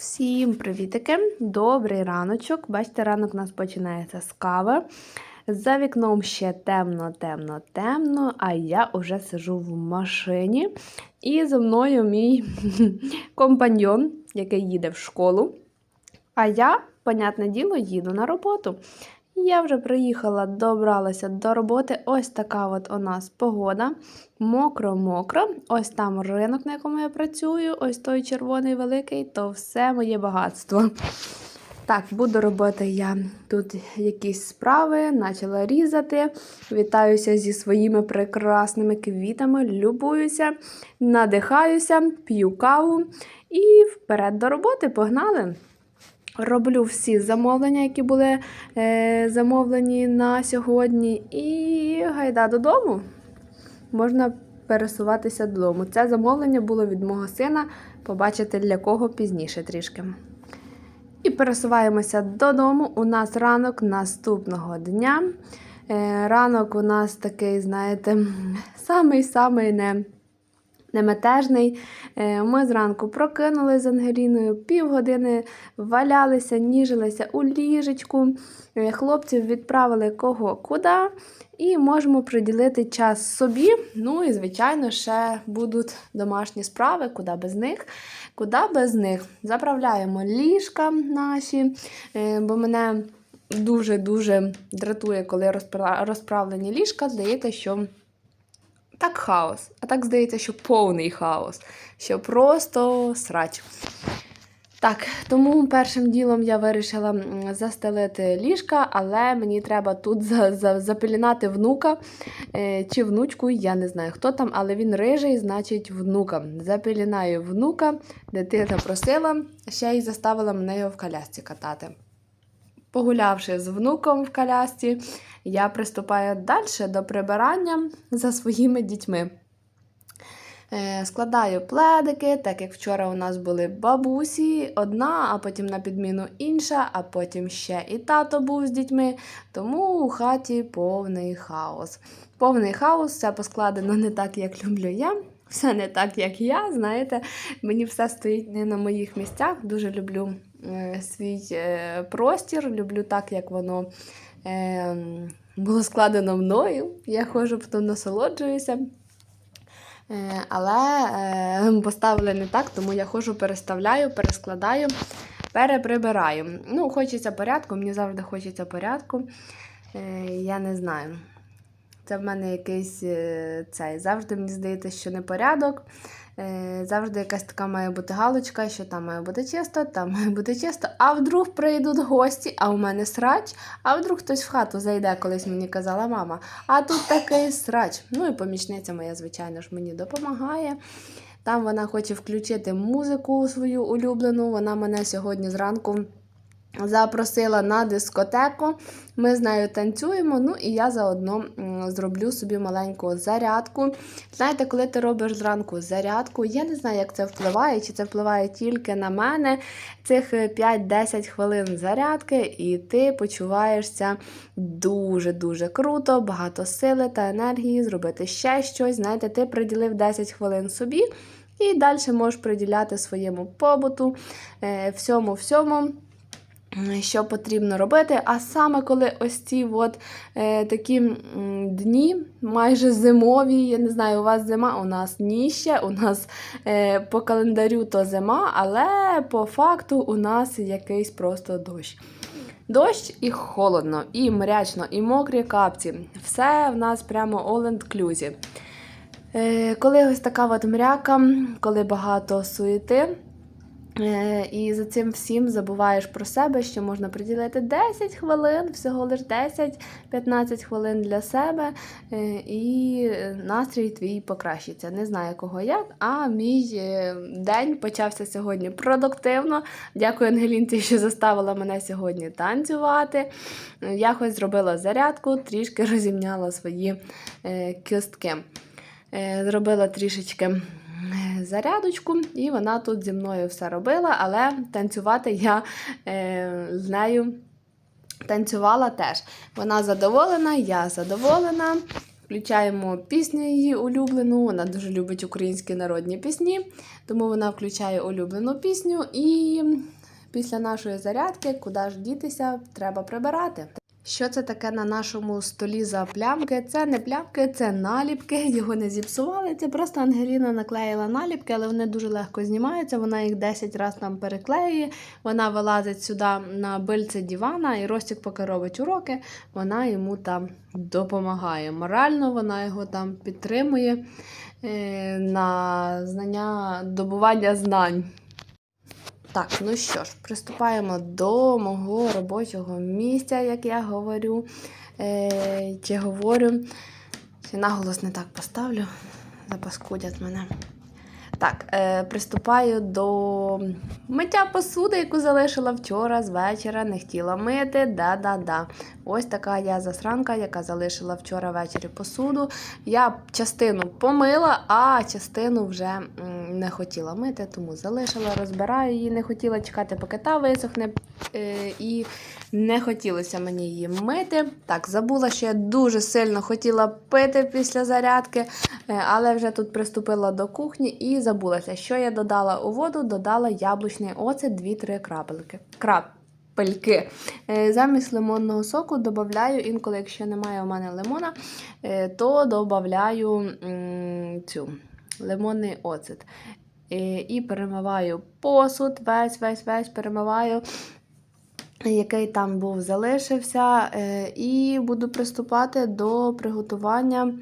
Всім привітики! Добрий раночок. Бачите, ранок у нас починається з кави. За вікном ще темно, темно, темно, а я вже сижу в машині. І зо мною мій компаньйон, який їде в школу. А я, понятне діло, їду на роботу. Я вже приїхала, добралася до роботи. Ось така от у нас погода. Мокро-мокро. Ось там ринок, на якому я працюю, ось той червоний великий, то все моє багатство. Так, буду робити я тут якісь справи, почала різати. Вітаюся зі своїми прекрасними квітами, любуюся, надихаюся, п'ю каву і вперед до роботи погнали. Роблю всі замовлення, які були е, замовлені на сьогодні, і гайда додому. Можна пересуватися додому. Це замовлення було від мого сина. Побачите, для кого пізніше трішки. І пересуваємося додому. У нас ранок наступного дня. Е, ранок у нас такий, знаєте, самий-самий не. Неметежний. Е, Ми зранку прокинули з Ангеліною, півгодини валялися, ніжилися у ліжечку. Е, Хлопців відправили кого куди. І можемо приділити час собі. Ну і, звичайно, ще будуть домашні справи, куди без них. Куди без них. Заправляємо ліжка наші, е, бо мене дуже-дуже дратує, коли розправлені ліжка. Здається, що так хаос. А так здається, що повний хаос, що просто срач. Так, тому першим ділом я вирішила застелити ліжка, але мені треба тут за, за, запелінати внука е, чи внучку, я не знаю хто там, але він рижий, значить внука. Запелінаю внука, дитина просила, ще й заставила мене його в колясці катати. Погулявши з внуком в колясці, я приступаю далі до прибирання за своїми дітьми. Е, Складаю пледики, так як вчора у нас були бабусі, одна, а потім на підміну інша, а потім ще і тато був з дітьми. Тому у хаті повний хаос. Повний хаос, все поскладено не так, як люблю я. Все не так, як я. Знаєте, мені все стоїть не на моїх місцях. Дуже люблю свій е, простір, люблю так, як воно е, було складено мною. Я ходжу, потім насолоджуюся. Е, Але е, поставили не так, тому я ходжу, переставляю, перескладаю, переприбираю. Ну, хочеться порядку, мені завжди хочеться порядку. Е, Я не знаю. Це в мене якийсь е, цей. Завжди мені здається, що не порядок. Е, Завжди якась така має бути галочка, що там має бути чисто, там має бути чисто. А вдруг прийдуть гості, а у мене срач, а вдруг хтось в хату зайде, колись мені казала мама. А тут такий срач. Ну і помічниця моя, звичайно ж, мені допомагає. Там вона хоче включити музику свою улюблену. Вона мене сьогодні зранку. Запросила на дискотеку, ми з нею танцюємо, ну і я заодно зроблю собі маленьку зарядку. Знаєте, коли ти робиш зранку зарядку, я не знаю, як це впливає, чи це впливає тільки на мене. Цих е, 5-10 хвилин зарядки, і ти почуваєшся дуже-дуже круто, багато сили та енергії зробити ще щось. Знаєте, ти приділив 10 хвилин собі, і далі можеш приділяти своєму побуту, е, всьому-всьому що потрібно робити. А саме коли ось ці от, е, такі дні, майже зимові, я не знаю, у вас зима, у нас ні ще, у нас е, по календарю то зима, але по факту у нас якийсь просто дощ. Дощ і холодно, і мрячно, і мокрі капці. Все в нас прямо all inclusive. Е, коли ось така от мряка, коли багато суєти, І за цим всім забуваєш про себе, що можна приділити 10 хвилин, всього лиш 10-15 хвилин для себе, е, і настрій твій покращиться. Не знаю кого як, а мій е, день почався сьогодні продуктивно. Дякую Ангелінці, що заставила мене сьогодні танцювати. Я хоч зробила зарядку, трішки розімняла свої е, кістки. Е, Зробила трішечки зарядочку, і вона тут зі мною все робила, але танцювати я е, з нею танцювала теж. Вона задоволена, я задоволена. Включаємо пісню її улюблену. Вона дуже любить українські народні пісні, тому вона включає улюблену пісню. І після нашої зарядки, куди ж дітися, треба прибирати. Що це таке на нашому столі за плямки? Це не плямки, це наліпки. Його не зіпсували. Це просто Ангеліна наклеїла наліпки, але вони дуже легко знімаються. Вона їх 10 разів нам переклеює. Вона вилазить сюди на бильце дивана, і Ростік, поки робить уроки, вона йому там допомагає. Морально вона його там підтримує е, на знання добування знань. Так, ну що ж, приступаємо до мого робочого місця, як я говорю. Е, чи говорю. Чи наголос не так поставлю, запаскудять мене. Так, е, приступаю до миття посуди, яку залишила вчора з вечора, не хотіла мити. Да-да-да. Ось така я засранка, яка залишила вчора ввечері посуду. Я частину помила, а частину вже не хотіла мити, тому залишила, розбираю її, не хотіла чекати, поки та висохне. Е, і не хотілося мені її мити. Так, забула, що я дуже сильно хотіла пити після зарядки, е, але вже тут приступила до кухні і забулася, що я додала у воду, додала яблучний оцет 2-3 крапельки. Крапельки. Е, Замість лимонного соку додаю, інколи, якщо немає у мене лимона, е, то додаю цю лимонний оцет. І перемиваю посуд, весь, весь, весь перемиваю який там був залишився, е, і буду приступати до приготування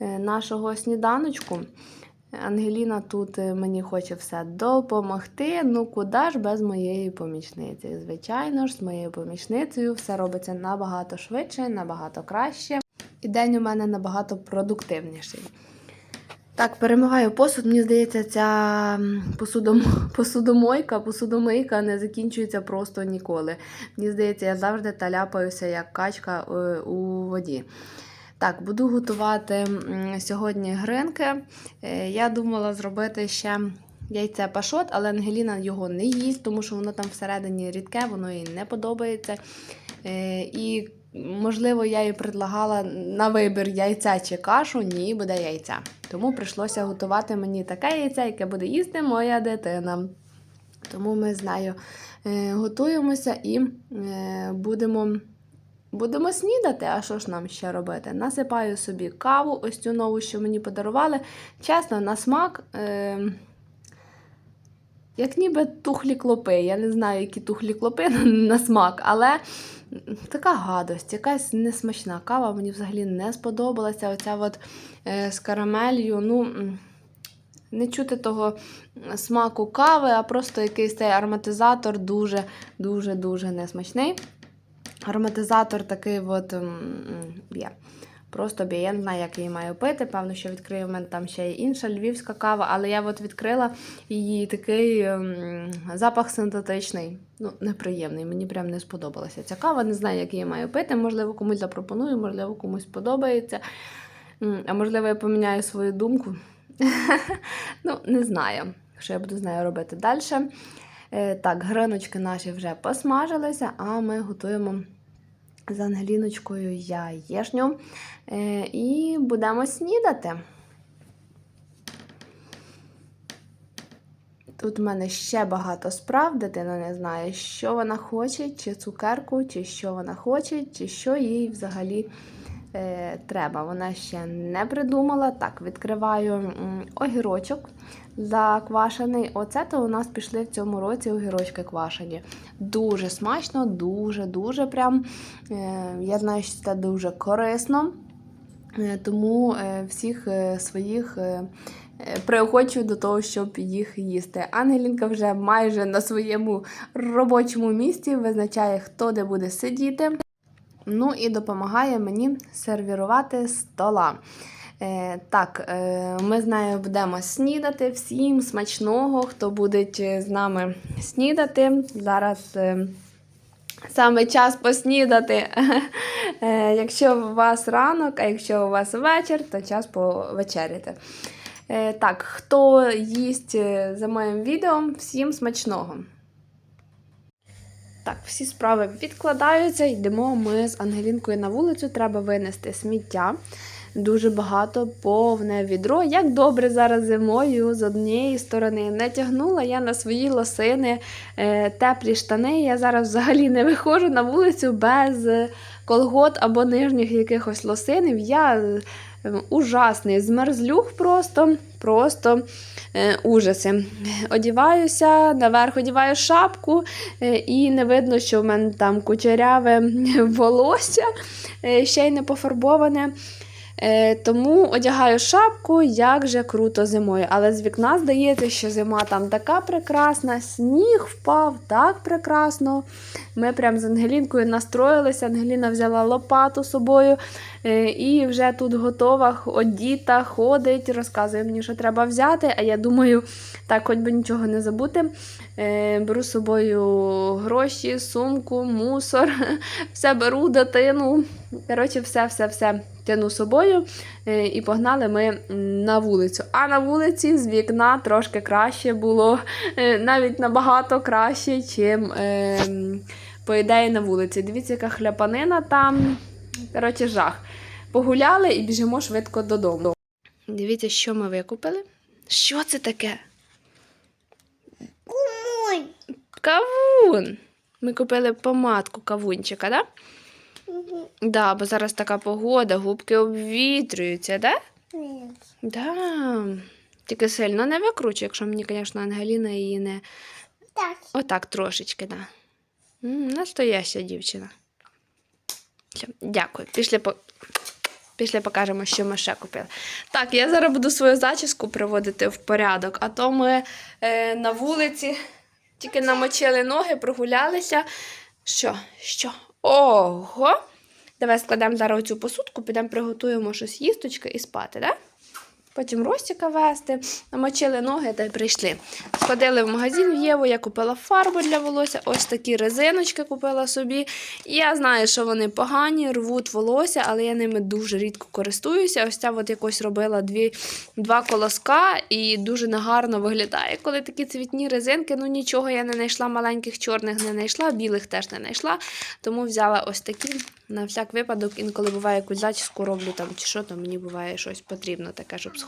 е, нашого сніданочку. Ангеліна тут е, мені хоче все допомогти. Ну, куди ж без моєї помічниці? Звичайно ж, з моєю помічницею все робиться набагато швидше, набагато краще. І день у мене набагато продуктивніший. Так, перемиваю посуд. Мені здається, ця посудом... посудомойка, посудомийка не закінчується просто ніколи. Мені здається, я завжди таляпаюся як качка е, у воді. Так, буду готувати сьогодні гринки. Е, Я думала зробити ще яйце пашот, але Ангеліна його не їсть, тому що воно там всередині рідке, воно їй не подобається. Е, І, можливо, я їй предлагала на вибір яйця чи кашу. Ні, буде яйця. Тому прийшлося готувати мені таке яйце, яке буде їсти моя дитина. Тому ми з е, готуємося і е, будемо. Будемо снідати, а що ж нам ще робити? Насипаю собі каву, ось цю нову, що мені подарували. Чесно, на смак, е, як ніби тухлі клопи. Я не знаю, які тухлі клопи на смак, але така гадость, якась несмачна кава мені взагалі не сподобалася. Оця от е, з карамелью. ну... Не чути того смаку кави, а просто якийсь цей ароматизатор дуже-дуже-дуже несмачний. Ароматизатор такий от є. є. Просто. Я не знаю, як її маю пити. Певно, що відкрию в мене там ще є інша львівська кава, але я от відкрила її такий м, запах синтетичний. Ну, неприємний. Мені прям не сподобалася ця кава. Не знаю, як її маю пити. Можливо, комусь запропоную, можливо, комусь подобається. А можливо, я поміняю свою думку. Ну, не знаю, що я буду з нею робити далі. Е, Так, гриночки наші вже посмажилися, а ми готуємо з Ангеліночкою яєшню е, і будемо снідати. Тут в мене ще багато справ, дитина не знає, що вона хоче, чи цукерку, чи що вона хоче, чи що їй взагалі е, треба. Вона ще не придумала. Так, відкриваю огірочок заквашений. Оце то у нас пішли в цьому році огірочки квашені. Дуже смачно, дуже-дуже прям. Е, я знаю, що це дуже корисно. Е, Тому е, всіх своїх приохочую до того, щоб їх їсти. Ангелінка вже майже на своєму робочому місці визначає, хто де буде сидіти. Ну і допомагає мені сервірувати стола. Е, так, е, ми з нею будемо снідати. Всім смачного, хто буде з нами снідати. Зараз. Е, Саме час поснідати. Якщо у вас ранок, а якщо у вас вечір, то час повечеряти. Так, хто їсть за моїм відео, всім смачного. Так, всі справи відкладаються, йдемо ми з Ангелінкою на вулицю. Треба винести сміття. Дуже багато повне відро. Як добре зараз зимою з однієї сторони не тягнула я на свої лосини е, теплі штани. Я зараз взагалі не виходжу на вулицю без е, колгот або нижніх якихось лосинів. Я е, ужасний змерзлюх просто, просто е, ужаси. Одіваюся, наверх одіваю шапку, е, і не видно, що в мене там кучеряве волосся, е, ще й не пофарбоване. Е, Тому одягаю шапку, як же круто зимою. Але з вікна здається, що зима там така прекрасна, сніг впав так прекрасно. Ми прям з Ангелінкою настроїлися. Ангеліна взяла лопату з собою і вже тут готова, одіта, ходить, розказує мені, що треба взяти. А я думаю, так, хоч би нічого не забути. Е, Беру з собою гроші, сумку, мусор, все беру, дитину. Коротше, все, все, все тяну з собою е, і погнали ми на вулицю. А на вулиці з вікна трошки краще було, е, навіть набагато краще, чим е, по ідеї на вулиці. Дивіться, яка хляпанина там. Коротше, жах. Погуляли і біжимо швидко додому. Дивіться, що ми викупили. Що це таке? Кумой. Кавун. Ми купили помадку кавунчика, так? Да? Мгм. Да, бо зараз така погода, губки обвітрюються, да? Нет. Да. Тільки сильно не викручуй, якщо мені, звісно, Ангеліна її не. Так. Отак трошечки, да. М, Настояща дівчина. Все, дякую. Після по... Після покажемо, що ми ще купили. Так, я зараз буду свою зачіску приводити в порядок, а то ми е, на вулиці тільки намочили ноги, прогулялися. Що? Що? Ого! Давай складемо зараз цю посудку, підемо приготуємо щось їсточки і спати, так? Да? Потім Ростіка вести, намочили ноги та й прийшли. Сходили в магазин в Єву, я купила фарбу для волосся, ось такі резиночки купила собі. Я знаю, що вони погані, рвуть волосся, але я ними дуже рідко користуюся. Ось ця от якось робила дві, два колоска і дуже негарно виглядає. Коли такі цвітні резинки, ну нічого я не знайшла, маленьких чорних не знайшла, білих теж не знайшла. Тому взяла ось такі. На всяк випадок, інколи буває якусь зачіску роблю там чи що, то мені буває щось потрібно таке, щоб сховати.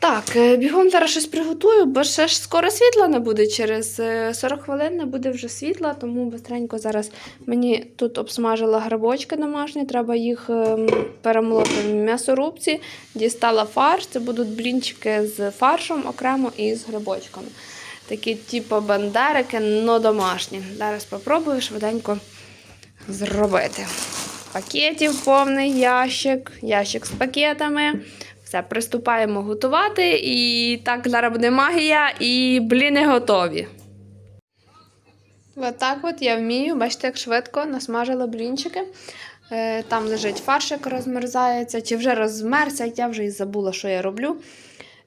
Так, е, бігом зараз щось приготую, бо ще ж скоро світла не буде. Через е, 40 хвилин не буде вже світла, тому бистренько зараз мені тут обсмажила грибочки домашні, треба їх ем, перемолоти в м'ясорубці. Дістала фарш. Це будуть блінчики з фаршем окремо і з грибочками. Такі, типу бандерики, но домашні. Зараз спробую швиденько зробити. Пакетів повний ящик, ящик з пакетами. Все, приступаємо готувати. І так, зараз буде магія, і бліни готові. Отак от я вмію, бачите, як швидко насмажила блінчики. Е, Там лежить фаршик, розмерзається, чи вже розмерся, я вже і забула, що я роблю.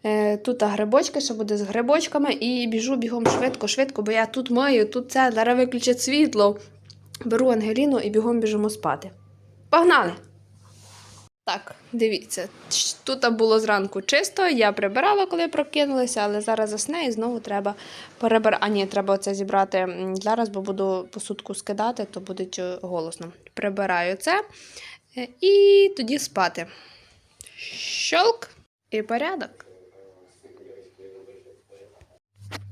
Е, Тут грибочки, що буде з грибочками, і біжу бігом швидко, швидко, бо я тут мию, тут це, зараз виключать світло. Беру Ангеліну і бігом біжимо спати. Погнали! Так, дивіться, тут було зранку чисто, я прибирала, коли прокинулася, але зараз засне і знову треба перебирати. А ні, треба це зібрати зараз, бо буду посудку скидати, то буде голосно. Прибираю це е, і тоді спати. Щолк і порядок.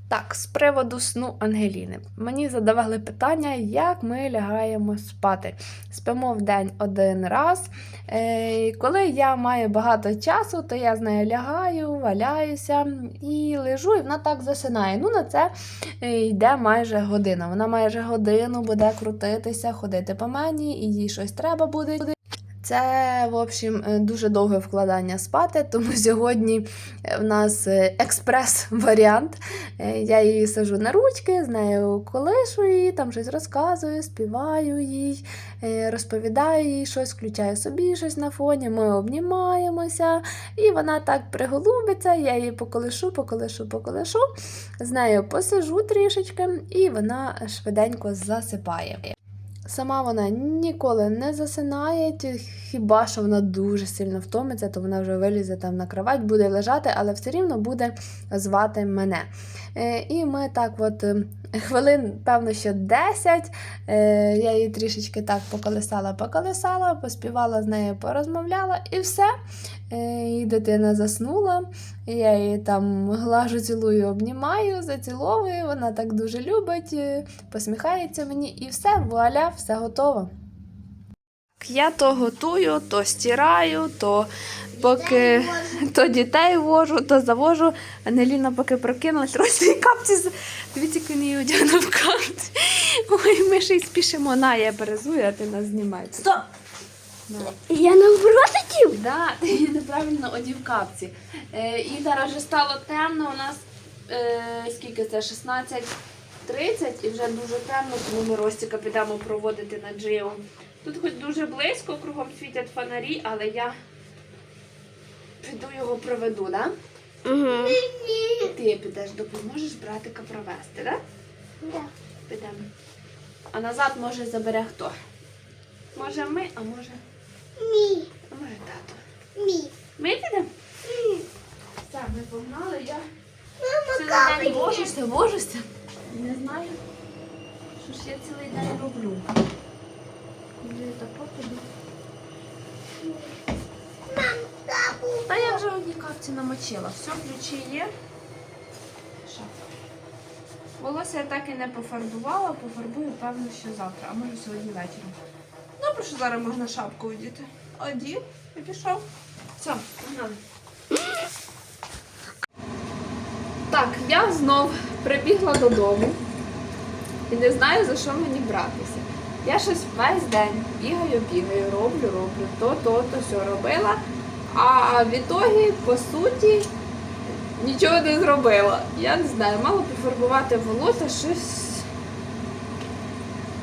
Так, з приводу сну Ангеліни. Мені задавали питання, як ми лягаємо спати. Спимо в день один раз. Е, коли я маю багато часу, то я з нею лягаю, валяюся і лежу, і вона так засинає. Ну, на це е, йде майже година. Вона майже годину буде крутитися, ходити по мені, і їй щось треба буде. Це, в общем, е, дуже довге вкладання спати, тому сьогодні е, в нас е, експрес-варіант. Я її сажу на ручки, з нею колишу її, там щось розказую, співаю їй, розповідаю їй щось, включаю собі щось на фоні, ми обнімаємося, і вона так приголубиться, я її поколишу, поколишу, поколишу, з нею посижу трішечки, і вона швиденько засипає. Сама вона ніколи не засинає, хіба що вона дуже сильно втомиться, то вона вже вилізе там на кровать, буде лежати, але все рівно буде звати мене. Е, І ми так от Хвилин, певно, що 10. Е, я її трішечки так поколесала, поспівала з нею, порозмовляла і все. Е, і дитина заснула. Я її там глажу, цілую, обнімаю, заціловую. Вона так дуже любить, е, посміхається мені, і все, вуаля, все готово. Я то готую, то стираю, то поки то дітей вожу, то завожу. Ангеліна поки прокинулась, рості капці. з- Дивіться, як він її одягнув капці. Ой, ми ще й спішимо. На, я перезую, а ти нас знімаєш. Стоп! На. Я наоборот хотів. Да, ти неправильно одів капці. Е, і зараз вже стало темно. У нас е, скільки це? 16.30 і вже дуже темно, тому ми Ростіка підемо проводити на джио. Тут хоч дуже близько, кругом світять фонарі, але я піду його проведу, да? Угу. Ти підеш, допоможеш братика провести, да? Да. Підемо. А назад може забере хто? Може ми, а може, Мі. а може тато. Мі. Ми підемо? Так, ми погнали, я Мама, цілий день вожуся, вожуся. Не знаю, що ж я цілий день роблю. Вже я так попаду. Мам, капу. Та я вже одні капці намочила. Все, ключі є. Волосся я так і не пофарбувала, пофарбую, певно, що завтра, а може сьогодні вечором. Добре, що зараз можна шапку одіти. Одів і пішов. Все, погнали. Так, я знов прибігла додому і не знаю, за що мені братися. Я щось весь день бігаю, бігаю, роблю, роблю, то, то, то все робила. А в ітогі, по суті, нічого не зробила. Я не знаю, мала пофарбувати волосся, щось.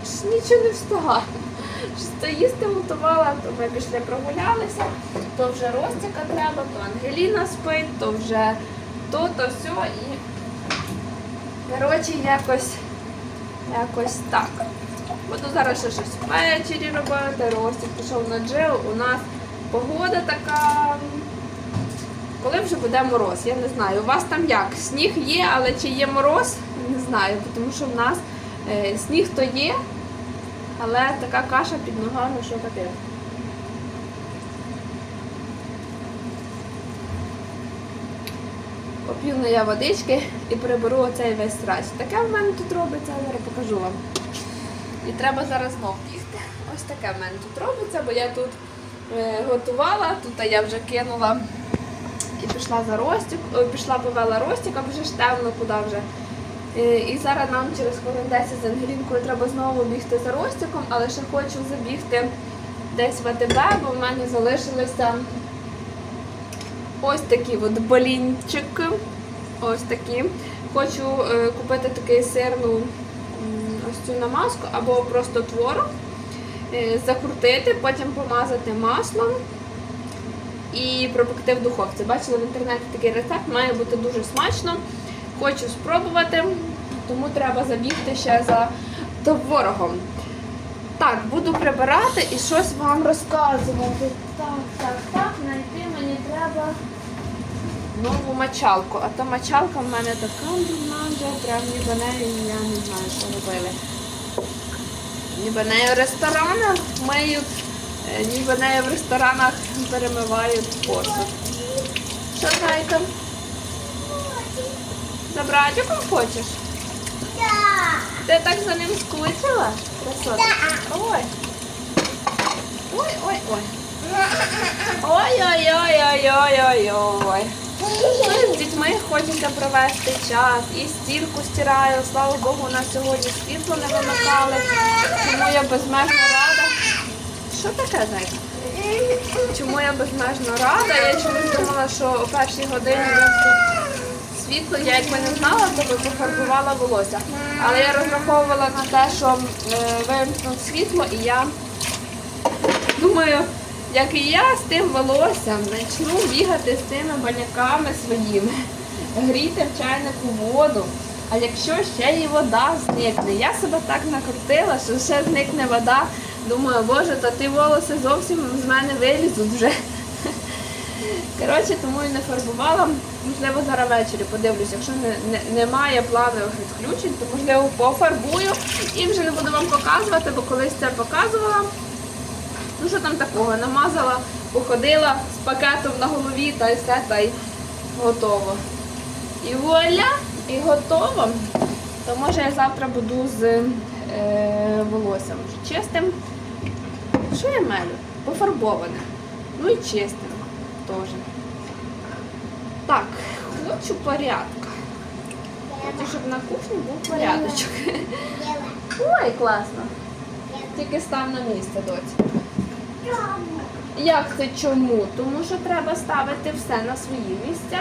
щось нічого не встигаю. Щось то їсти готувала, то ми пішли прогулялися, то вже Ростіка треба, то Ангеліна спить, то вже то, то все і. Коротше, якось, якось так. Буду зараз ще щось ввечері робити. Ростик пішов на джил. У нас погода така. Коли вже буде мороз, я не знаю. У вас там як? Сніг є, але чи є мороз? Не знаю, тому що в нас е, сніг то є, але така каша під ногами, що таке. Поп'ю я водички і приберу оцей весь срач. Таке в мене тут робиться, зараз покажу вам. І треба зараз знов бігти. Ось таке в мене тут робиться, бо я тут е, готувала, тут я вже кинула і пішла за Ростик, ой, пішла повела Ростика, бо вже ж темно куди вже. Е, І зараз нам через хвилин 10 з Ангелінкою треба знову бігти за Ростиком, але ще хочу забігти десь в АТБ, бо в мене залишилися ось такі от болінчики. Ось такі. Хочу е, купити такий сирну м, ось цю намазку або просто творог, е, закрутити, потім помазати маслом і пропекти в духовці. Бачила в інтернеті такий рецепт, має бути дуже смачно. Хочу спробувати, тому треба забігти ще за творогом. Так, буду прибирати і щось вам розказувати. Так, так, так, знайти мені треба нову мочалку. А та мочалка в мене така дурна вже, прям ніби нею я не знаю, що робили. Ніби нею в ресторанах миють, е, ніби нею в ресторанах перемивають посуд. Що, зайка? За братиком хочеш? Да. Ти так за ним скучила? Красотка. Ой. Ой, ой, ой. Ой-ой-ой-ой-ой-ой-ой. Ми з дітьми хочеться провести час. І стірку стираю. Слава Богу, у нас сьогодні світло не вимикали. Тому я безмежно рада. Що таке, зайка? Чому я безмежно рада? Я чомусь думала, що о першій годині світло, я якби не знала, то би пофарбувала волосся. Але я розраховувала на те, що е, вимкнуть світло, і я думаю, як і я з тим волоссям почну бігати з тими баняками своїми, гріти в чайнику воду. А якщо ще і вода зникне, я себе так накрутила, що ще зникне вода. Думаю, боже, то ті волоси зовсім з мене вилізуть вже. Коротше, тому і не фарбувала. Можливо, зараз ввечері подивлюсь. Якщо не, не, немає планових відключень, то можливо пофарбую і вже не буду вам показувати, бо колись це показувала. Ну що там такого? Намазала, походила з пакетом на голові та й все, та й готово. І вуаля, і готово. То може я завтра буду з е, волоссям чистим. Що я мелю? Пофарбоване. Ну і чистим теж. Так, хочу порядка. Хочу, щоб на кухні був порядочок. Ой, класно. Тільки став на місце, доці. Як це чому? Тому що треба ставити все на свої місця.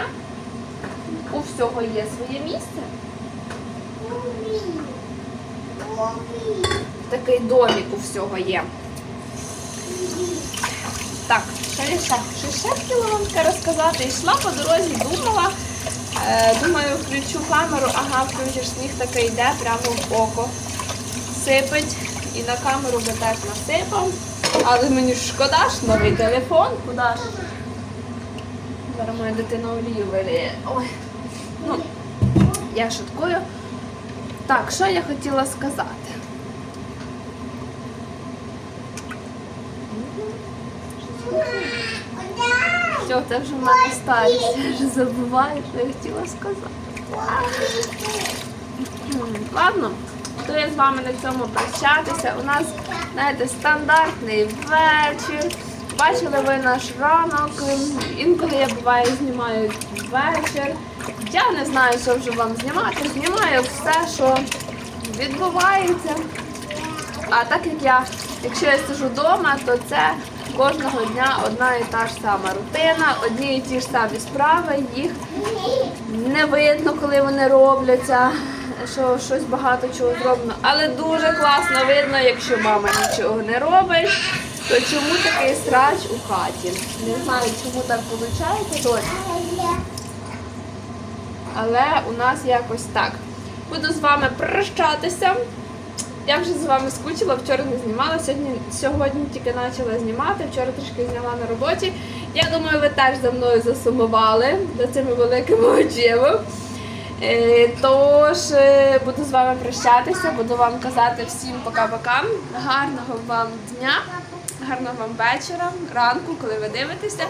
У всього є своє місце. Такий домик у всього є. Так, ще? Що ще хотіла вам таке розказати? Йшла по дорозі, думала. Е, думаю, включу камеру, ага, включиш сніг такий йде прямо в око. Сипить. І на камеру би теж насипав. Але мені шкода ж новий телефон, куди ж? Зараз моя дитина олію виліє. Ну, я шуткую. Так, що я хотіла сказати? Все, це вже в мене старість. Я вже забуваю, що я хотіла сказати. Ладно, то я з вами на цьому прощатися. У нас, знаєте, стандартний вечір. Бачили ви наш ранок. Інколи я буває знімаю вечір. Я не знаю, що вже вам знімати. Знімаю все, що відбувається. А так як я, якщо я сижу вдома, то це кожного дня одна і та ж сама рутина, одні і ті ж самі справи, їх не видно, коли вони робляться, що щось багато чого зроблено. Але дуже класно видно, якщо мама нічого не робить, то чому такий срач у хаті? Не знаю, чому так виходить, дочь, але у нас якось так. Буду з вами прощатися. Я вже з вами скучила, вчора не знімала, сьогодні, сьогодні тільки почала знімати, вчора трішки зняла на роботі. Я думаю, ви теж за мною засумували за цими великими очима. Е, Тож е, буду з вами прощатися, буду вам казати всім пока-пока. Гарного вам дня, гарного вам вечора, ранку, коли ви дивитеся.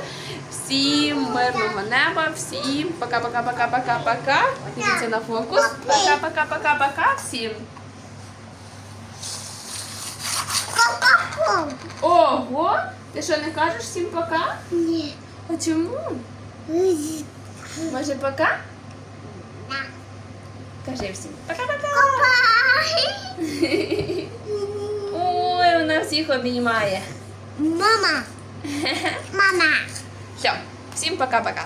Всім мирного неба, всім пока-пока-пока-пока-пока. Дивіться на фокус. Пока-пока-пока-пока всім. Ого! Ти що не кажеш всім пока? Ні. А чому? Може пока? Кажи всім пока-пока. Ой, вона всіх обіймає. Мама. Мама. Все, всім пока-пока.